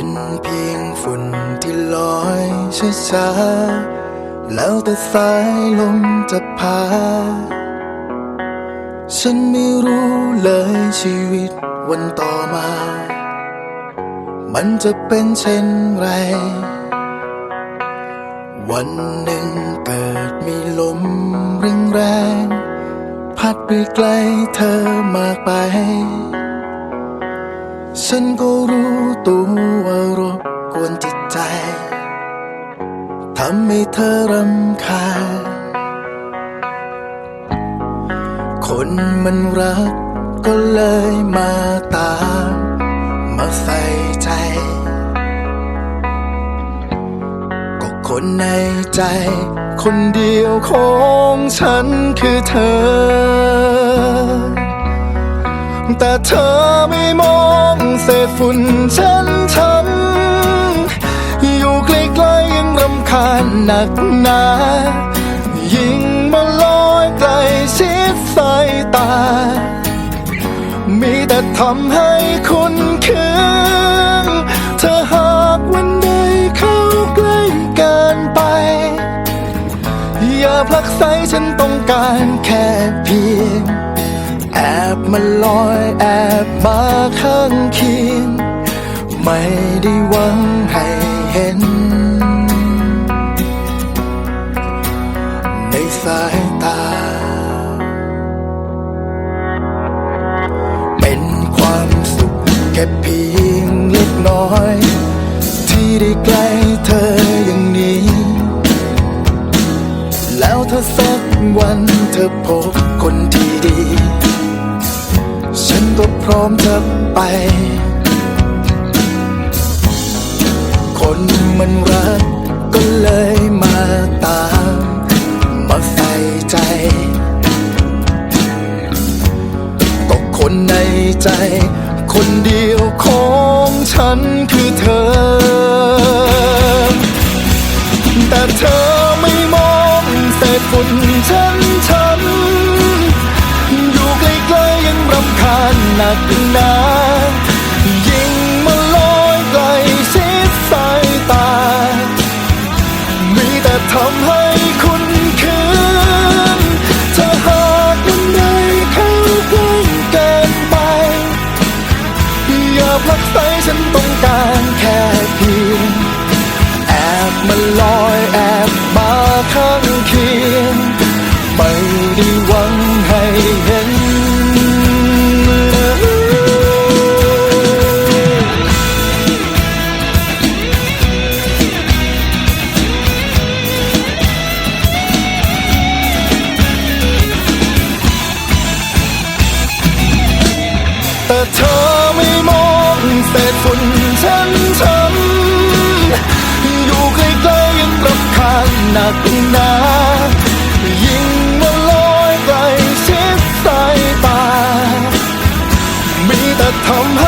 เป็นเพียงฝุ่นที่ลอยช้าๆแล้วแต่สายลมจะพา ฉันไม่รู้เลยชีวิตวันต่อมา มันจะเป็นเช่นไร วันหนึ่งเกิดมีลมแรงแรงๆพัดไปไกลเธอมากไป ฉันก็รู้ตัวว่ารบกวนจิตใจ ทำให้เธอรำคาญ คนมันรักก็เลยมาตาม มาใส่ใจ ก็คนในใจ คนเดียวของฉันคือเธอ แต่เธอไม่มองเศษฝุ่นฉันช้ำอยู่ใกล้ๆยังรำคาญหนักหนา ยิ่งมาลอยใกลชิดสายตา มีแต่ทำให้คุณคืนเธอหากวันใดเข้าใกล้เกินไป อย่าผลักไสฉันต้องการแค่เพียง แอบมาลอยแอบมาข้างเคียง ไม่ได้หวังให้เห็น ในสายตา เป็นความสุขแค่เพียงเล็กน้อย ที่ได้ใกล้เธออย่างนี้ แล้วถ้าสักวันเธอพบคนที่ดี ฉันก็พร้อมจะไป คนมันรักก็เลยมาตาม มาใส่ใจ ก็คนในใจ คนเดียวของฉันคือเธอ เศษฝุ่นฉัน แต่เธอไม่มองเศษฝุ่นฉันช้ำอยู่ใกล้ๆยังรับคานหนักหนายิ่งมาลอยใกล้ชิดสายตา มีแต่ทำให้